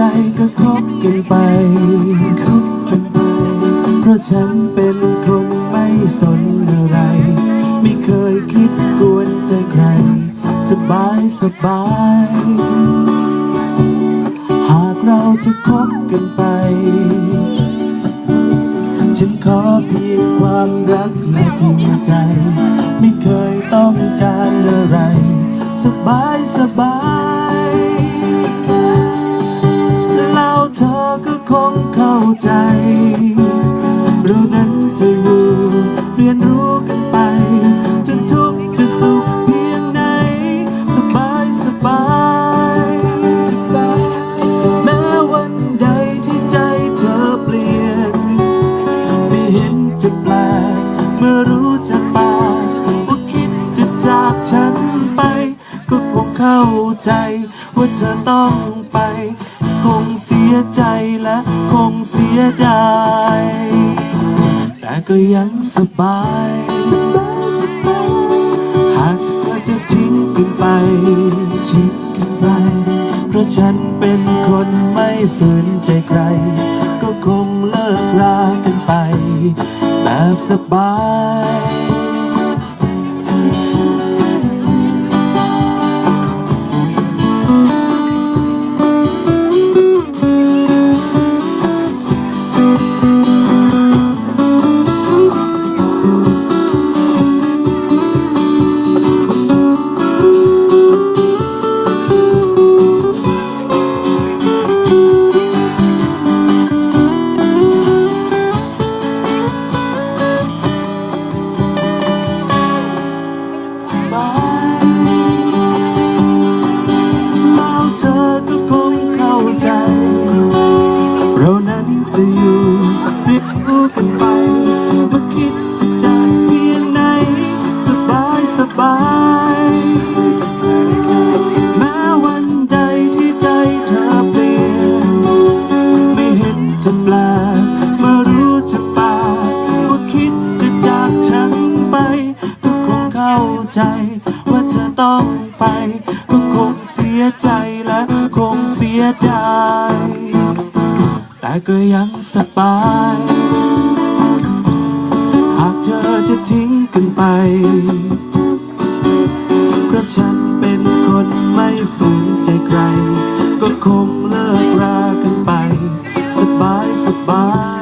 ใจกันไปคบกันไป เพราะฉันเป็นคนไม่สนอะไร ไม่เคยคิดกวนใจใคร สบายสบาย หากเราจะคบกันไป ฉันขอเพียงความรักและจริงใจ ไม่เคยต้องการอะไร สบายสบาย ใจ ว่าเธอต้องไป คงเสียใจและคงเสียดาย แต่ก็ยังสบาย หากเธอจะทิ้งกันไป ทิ้งกันไป เพราะฉันเป็นคนไม่ฝืนใจใคร ก็คงเลิกรากันไป แบบสบาย จะอยู่เรียนรู้กันไปเมื่อคิดจะจากเพียงไหน สบายสบายแม้วันใดที่ใจเธอเปลี่ยน ไม่เห็นจะแปลกเมื่อรู้จากปาว่าคิดจะจากฉันไป ก็คงเข้าใจ ว่าเธอต้องไป ก็คงเสียใจและคงเสียดาย แต่ก็ยังสบาย หากเธอจะทิ้งกันไป เพราะฉันเป็นคนไม่ฝืนใจใคร ก็คงเลิกรากันไป สบายสบาย